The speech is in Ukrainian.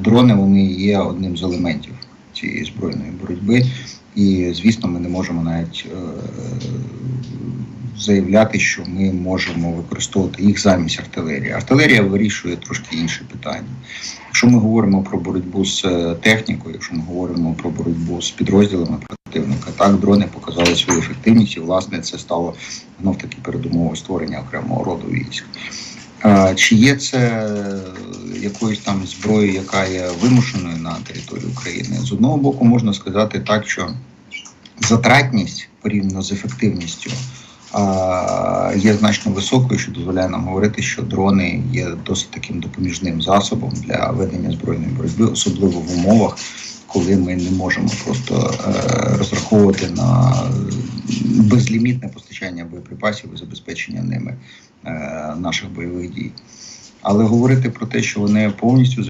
дрони вони є одним з елементів цієї збройної боротьби. І звісно, ми не можемо навіть е, заявляти, що ми можемо використовувати їх замість артилерії. Артилерія вирішує трошки інші питання. Якщо ми говоримо про боротьбу з е, технікою, якщо ми говоримо про боротьбу з підрозділами противника, так дрони показали свою ефективність, і власне це стало знов таки передумовою створення окремого роду військ. Е, Чи є це якоюсь там зброєю, яка є вимушеною на території України? З одного боку, можна сказати так, що затратність порівняно з ефективністю є значно високою, що дозволяє нам говорити, що дрони є досить таким допоміжним засобом для ведення збройної боротьби, особливо в умовах, коли ми не можемо просто е, розраховувати на безлімітне постачання боєприпасів і забезпечення ними е, наших бойових дій. Але говорити про те, що вони повністю